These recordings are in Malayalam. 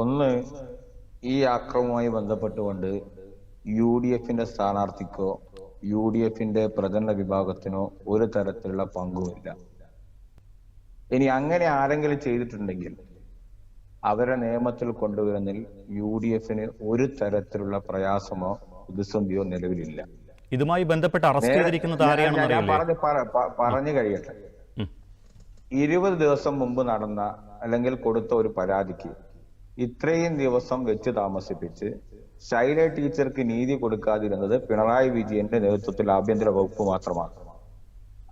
ഒന്ന് ഈ ആക്രമവുമായി ബന്ധപ്പെട്ടുകൊണ്ട് യു ഡി എഫിന്റെ സ്ഥാനാർത്ഥിക്കോ യു ഡി എഫിന്റെ പ്രചരണ വിഭാഗത്തിനോ ഒരു തരത്തിലുള്ള പങ്കുമില്ല. ഇനി അങ്ങനെ ആരെങ്കിലും ചെയ്തിട്ടുണ്ടെങ്കിൽ അവരെ നിയമത്തിൽ കൊണ്ടുവരുന്നതിൽ യു ഡി എഫിന് ഒരു തരത്തിലുള്ള പ്രയാസമോ പ്രതിസന്ധിയോ നിലവിലില്ല. ഇതുമായി ബന്ധപ്പെട്ട് അറസ്റ്റ് ചെയ്തിരിക്കുന്നത് ആരെയാണെന്ന് പറഞ്ഞ് കഴിയട്ടെ. ഇരുപത് ദിവസം മുമ്പ് നടന്ന അല്ലെങ്കിൽ കൊടുത്ത ഒരു പരാതിക്ക് ഇത്രയും ദിവസം വെച്ച് താമസിപ്പിച്ച് ശൈല ടീച്ചർക്ക് നീതി കൊടുക്കാതിരുന്നത് പിണറായി വിജയന്റെ നേതൃത്വത്തിൽ ആഭ്യന്തര വകുപ്പ് മാത്രമാണ്.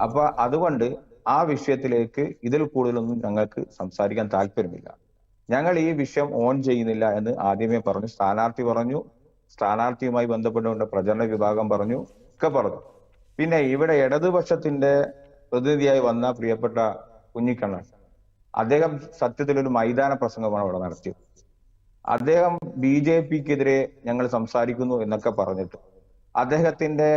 അപ്പൊ അതുകൊണ്ട് ആ വിഷയത്തിലേക്ക് ഇതിൽ കൂടുതലൊന്നും ഞങ്ങൾക്ക് സംസാരിക്കാൻ താല്പര്യമില്ല. ഞങ്ങൾ ഈ വിഷയം ഓൺ ചെയ്യുന്നില്ല എന്ന് ആദ്യമേ പറഞ്ഞു. സ്ഥാനാർത്ഥി പറഞ്ഞു. സ്ഥാനാർത്ഥിയുമായി ബന്ധപ്പെട്ടുകൊണ്ട് പ്രചരണ വിഭാഗം പറഞ്ഞു. ഒക്കെ പറഞ്ഞു. പിന്നെ ഇവിടെ ഇടതുപക്ഷത്തിന്റെ പ്രതിനിധിയായി വന്ന പ്രിയപ്പെട്ട കുഞ്ഞിക്കണ്ണൻ. അദ്ദേഹം സത്യത്തിൽ ഒരു മൈതാന പ്രസംഗമാണ് അവിടെ നടത്തിയത്. അദ്ദേഹം ബി ജെ പിക്കെതിരെ ഞങ്ങൾ സംസാരിക്കുന്നു എന്നൊക്കെ പറഞ്ഞിട്ട് അദ്ദേഹത്തിന്റെ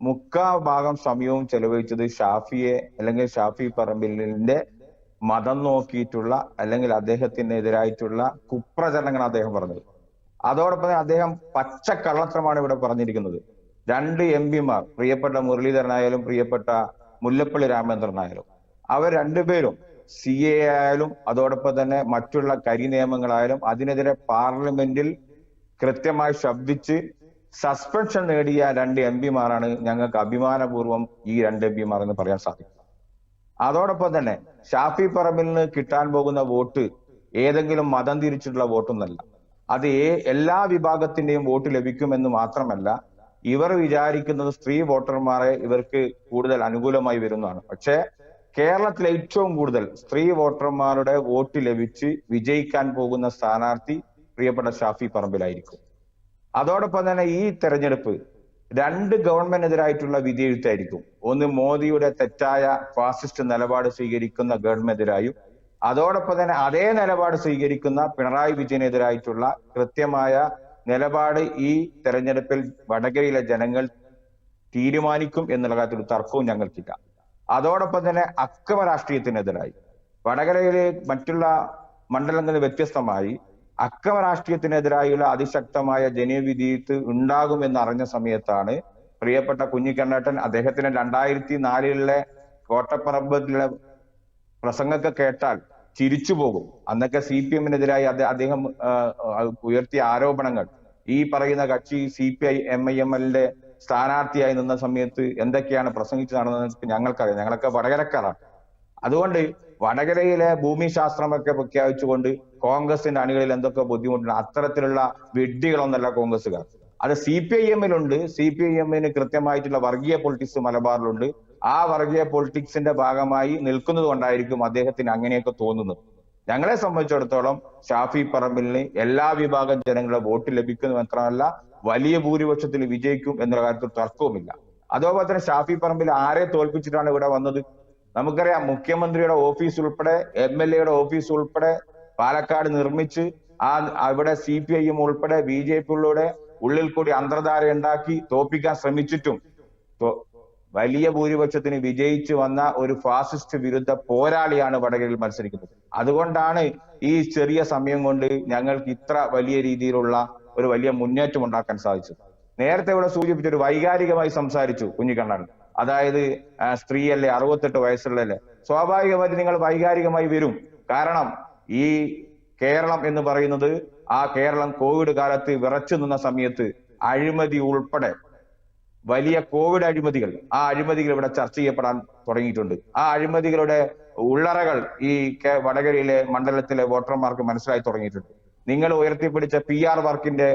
മുക്കാ ഭാഗം സമയവും ചെലവഴിച്ചത് ഷാഫിയെ അല്ലെങ്കിൽ ഷാഫി പറമ്പിലിന്റെ മതം നോക്കിയിട്ടുള്ള അല്ലെങ്കിൽ അദ്ദേഹത്തിനെതിരായിട്ടുള്ള കുപ്രചരണങ്ങളാണ് അദ്ദേഹം പറഞ്ഞത്. അതോടൊപ്പം തന്നെ അദ്ദേഹം പച്ച കള്ളത്തരമാണ് ഇവിടെ പറഞ്ഞിരിക്കുന്നത്. രണ്ട് എം പിമാർ പ്രിയപ്പെട്ട മുരളീധരനായാലും പ്രിയപ്പെട്ട മുല്ലപ്പള്ളി രാമചന്ദ്രനായാലും അവർ രണ്ടുപേരും സി എ ആയാലും അതോടൊപ്പം തന്നെ മറ്റുള്ള കരി നിയമങ്ങളായാലും അതിനെതിരെ പാർലമെന്റിൽ കൃത്യമായി ശബ്ദിച്ച് സസ്പെൻഷൻ നേടിയ രണ്ട് എം പിമാരാണ് ഞങ്ങൾക്ക് അഭിമാനപൂർവം ഈ രണ്ട് എം പിമാർ എന്ന് പറയാൻ സാധിക്കും. അതോടൊപ്പം തന്നെ ഷാഫി പറമ്പിൽ നിന്ന് കിട്ടാൻ പോകുന്ന വോട്ട് ഏതെങ്കിലും മതം തിരിച്ചിട്ടുള്ള വോട്ടൊന്നല്ല. അത് എല്ലാ വിഭാഗത്തിന്റെയും വോട്ട് ലഭിക്കുമെന്ന് മാത്രമല്ല ഇവർ വിചാരിക്കുന്നത് സ്ത്രീ വോട്ടർമാരെ ഇവർക്ക് കൂടുതൽ അനുകൂലമായി വരുന്നതാണ്. പക്ഷേ കേരളത്തിൽ ഏറ്റവും കൂടുതൽ സ്ത്രീ വോട്ടർമാരുടെ വോട്ട് ലഭിച്ച് വിജയിക്കാൻ പോകുന്ന സ്ഥാനാർത്ഥി പ്രിയപ്പെട്ട ഷാഫി പറമ്പിലായിരിക്കും. അതോടൊപ്പം തന്നെ ഈ തെരഞ്ഞെടുപ്പ് രണ്ട് ഗവൺമെന്റിനെതിരായിട്ടുള്ള വിധിയെഴുത്തായിരിക്കും. ഒന്ന് മോദിയുടെ തെറ്റായ ഫാസിസ്റ്റ് നിലപാട് സ്വീകരിക്കുന്ന ഗവൺമെന്റിനെതിരായും അതോടൊപ്പം തന്നെ അതേ നിലപാട് സ്വീകരിക്കുന്ന പിണറായി വിജയനെതിരായിട്ടുള്ള കൃത്യമായ നിലപാട് ഈ തെരഞ്ഞെടുപ്പിൽ വടകരയിലെ ജനങ്ങൾ തീരുമാനിക്കും എന്നുള്ള കാര്യത്തിൽ തർക്കവും ഞങ്ങൾക്കില്ല. അതോടൊപ്പം തന്നെ അക്രമ രാഷ്ട്രീയത്തിനെതിരായി. വടകരയിലെ മറ്റുള്ള മണ്ഡലങ്ങളിൽ വ്യത്യസ്തമായി അക്രമ രാഷ്ട്രീയത്തിനെതിരായുള്ള അതിശക്തമായ ജനവിധീയത്ത് ഉണ്ടാകുമെന്ന് അറിഞ്ഞ സമയത്താണ് പ്രിയപ്പെട്ട കുഞ്ഞിക്കണ്ണേട്ടൻ അദ്ദേഹത്തിന് രണ്ടായിരത്തി നാലിലെ കോട്ടപ്പറമ്പിലെ പ്രസംഗമൊക്കെ കേട്ടാൽ ചിരിച്ചു പോകും. അന്നൊക്കെ സി പി എമ്മിനെതിരായി അദ്ദേഹം ഉയർത്തിയ ആരോപണങ്ങൾ. ഈ പറയുന്ന കക്ഷി C P I M I M എല്ലിന്റെ സ്ഥാനാർത്ഥിയായി നിന്ന സമയത്ത് എന്തൊക്കെയാണ് പ്രസംഗിച്ചു നടന്നതെന്ന് ഞങ്ങൾക്കറിയാം. ഞങ്ങളൊക്കെ വടകരക്കാരാണ്. അതുകൊണ്ട് വടകരയിലെ ഭൂമിശാസ്ത്രമൊക്കെ പ്രഖ്യാപിച്ചുകൊണ്ട് കോൺഗ്രസിന്റെ അണികളിൽ എന്തൊക്കെ ബുദ്ധിമുട്ടുണ്ട് അത്തരത്തിലുള്ള വിഡ്ഢികളൊന്നല്ല കോൺഗ്രസ്സുകാർ. അത് സി പി ഐ എമ്മിലുണ്ട്. സി പി ഐ എമ്മിന് കൃത്യമായിട്ടുള്ള വർഗീയ പൊളിറ്റിക്സ് മലബാറിലുണ്ട്. ആ വർഗീയ പൊളിറ്റിക്സിന്റെ ഭാഗമായി നിൽക്കുന്നത് കൊണ്ടായിരിക്കും അദ്ദേഹത്തിന് അങ്ങനെയൊക്കെ തോന്നുന്നത്. ഞങ്ങളെ സംബന്ധിച്ചിടത്തോളം ഷാഫി പറമ്പിലിന് എല്ലാ വിഭാഗം ജനങ്ങളുടെ വോട്ട് ലഭിക്കുന്നു മാത്രമല്ല വലിയ ഭൂരിപക്ഷത്തിൽ വിജയിക്കും എന്നുള്ള കാര്യത്തിൽ തർക്കവുമില്ല. അതോപോലെ തന്നെ ഷാഫി പറമ്പിൽ ആരെ തോൽപ്പിച്ചിട്ടാണ് ഇവിടെ വന്നത്? നമുക്കറിയാം മുഖ്യമന്ത്രിയുടെ ഓഫീസ് ഉൾപ്പെടെ എം എൽ എയുടെ ഓഫീസ് ഉൾപ്പെടെ പാലക്കാട് നിർമ്മിച്ച് ആ അവിടെ സി പി ഐ എം ഉൾപ്പെടെ ബി ജെ പിയുടെ ഉള്ളിൽ കൂടി അന്തർധാര ഉണ്ടാക്കി തോപ്പിക്കാൻ ശ്രമിച്ചിട്ടും വലിയ ഭൂരിപക്ഷത്തിന് വിജയിച്ചു വന്ന ഒരു ഫാസിസ്റ്റ് വിരുദ്ധ പോരാളിയാണ് വടകരയിൽ മത്സരിക്കുന്നത്. അതുകൊണ്ടാണ് ഈ ചെറിയ സമയം കൊണ്ട് ഞങ്ങൾക്ക് ഇത്ര വലിയ രീതിയിലുള്ള ഒരു വലിയ മുന്നേറ്റം ഉണ്ടാക്കാൻ സാധിച്ചു. നേരത്തെ ഇവിടെ സൂചിപ്പിച്ച ഒരു വൈകാരികമായി സംസാരിച്ചു കുഞ്ഞിക്കണ്ണൻ. അതായത് സ്ത്രീ സ്ത്രീയല്ലേ അറുപത്തെട്ട് വയസ്സുള്ളല്ലേ. സ്വാഭാവികമായിട്ട് നിങ്ങൾ വൈകാരികമായി വരും. കാരണം ഈ കേരളം എന്ന് പറയുന്നത് ആ കേരളം കോവിഡ് കാലത്ത് വിറച്ചു നിന്ന സമയത്ത് അഴിമതി ഉൾപ്പെടെ വലിയ കോവിഡ് അഴിമതികൾ ആ അഴിമതികൾ ഇവിടെ ചർച്ച ചെയ്യപ്പെടാൻ തുടങ്ങിയിട്ടുണ്ട്. ആ അഴിമതികളുടെ ഉള്ളറകൾ ഈ വടകരയിലെ മണ്ഡലത്തിലെ വോട്ടർമാർക്ക് മനസ്സിലായി തുടങ്ങിയിട്ടുണ്ട്. നിങ്ങൾ ഉയർത്തിപ്പിടിച്ച പി ആർ വർക്കിന്റെ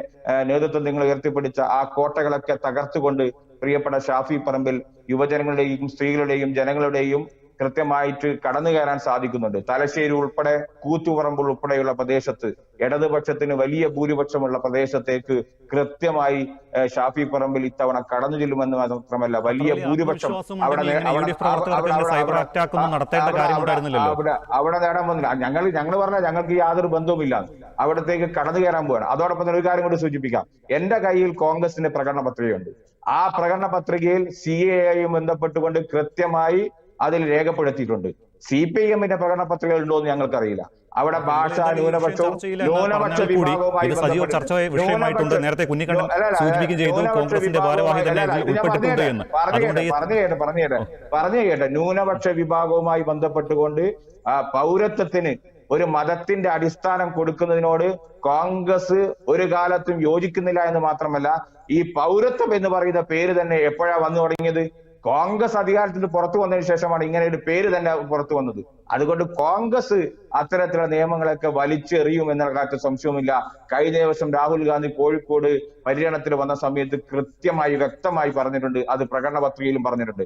നേതൃത്വം നിങ്ങൾ ഉയർത്തിപ്പിടിച്ച ആ കോട്ടകളൊക്കെ തകർത്തുകൊണ്ട് പ്രിയപ്പെട്ട ഷാഫി പറമ്പിൽ യുവജനങ്ങളുടെയും സ്ത്രീകളുടെയും ജനങ്ങളുടെയും കൃത്യമായിട്ട് കടന്നു കയറാൻ സാധിക്കുന്നുണ്ട്. തലശ്ശേരി ഉൾപ്പെടെ കൂത്തുപറമ്പ് ഉൾപ്പെടെയുള്ള പ്രദേശത്ത് ഇടതുപക്ഷത്തിന് വലിയ ഭൂരിപക്ഷമുള്ള പ്രദേശത്തേക്ക് കൃത്യമായി ഷാഫി പറമ്പിൽ ഇത്തവണ കടന്നു ചെല്ലുമെന്ന് മാത്രമല്ല വലിയ ഭൂരിപക്ഷം അവിടെ അവിടെ- അവിടെ- നേടാൻ പോകുന്നില്ല ഞങ്ങൾ ഞങ്ങൾ പറഞ്ഞാൽ ഞങ്ങൾക്ക് യാതൊരു ബന്ധവുമില്ല. അവിടത്തേക്ക് കടന്നു കയറാൻ പോവാണ്. അതോടൊപ്പം തന്നെ ഒരു കാര്യം കൂടി സൂചിപ്പിക്കാം. എന്റെ കയ്യിൽ കോൺഗ്രസിന്റെ പ്രകടന പത്രികയുണ്ട്. ആ പ്രകടന പത്രികയിൽ സി എ ബന്ധപ്പെട്ടുകൊണ്ട് കൃത്യമായി അതിൽ രേഖപ്പെടുത്തിയിട്ടുണ്ട്. സി പി ഐ എമ്മിന്റെ പ്രകടന പത്രികകൾ ഉണ്ടോ എന്ന് ഞങ്ങൾക്കറിയില്ല അവിടെ ഭാഷ ന്യൂനപക്ഷവും ന്യൂനപക്ഷ വിഭാഗവുമായി സജീവ ചർച്ച വിഷയമായിട്ടുണ്ട്. നേരത്തെ കുഞ്ഞിക്കണ്ണൻ അല്ല, അല്ല, സൂചിപ്പിക്കുകയും ചെയ്തു. കോൺഗ്രസിന്റെ ഭാരവാഹി തന്നെ ഉൾപ്പെട്ടിട്ടുണ്ട് പറഞ്ഞു എന്ന്. പറഞ്ഞു കേട്ടെ പറഞ്ഞു കേട്ടെ പറഞ്ഞു കേട്ടെ ന്യൂനപക്ഷ വിഭാഗവുമായി ബന്ധപ്പെട്ടുകൊണ്ട് പൗരത്വത്തിന് ഒരു മതത്തിന്റെ അടിസ്ഥാനം കൊടുക്കുന്നതിനോട് കോൺഗ്രസ് ഒരു കാലത്തും യോജിക്കുന്നില്ല എന്ന് മാത്രമല്ല ഈ പൗരത്വം എന്ന് പറയുന്ന പേര് തന്നെ എപ്പോഴാ വന്നു തുടങ്ങിയത്? കോൺഗ്രസ് അധികാരത്തിൽ പുറത്തു വന്നതിന് ശേഷമാണ് ഇങ്ങനെ ഒരു പേര് തന്നെ പുറത്തു വന്നത്. അതുകൊണ്ട് കോൺഗ്രസ് അത്തരത്തിലുള്ള നിയമങ്ങളൊക്കെ വലിച്ചെറിയും എന്നുള്ള കാര്യത്തിൽ സംശയവുമില്ല. കഴിഞ്ഞ ദിവസം രാഹുൽ ഗാന്ധി കോഴിക്കോട് പര്യടനത്തിൽ വന്ന സമയത്ത് കൃത്യമായി വ്യക്തമായി പറഞ്ഞിട്ടുണ്ട്. അത് പ്രകടന പത്രികയിലും പറഞ്ഞിട്ടുണ്ട്.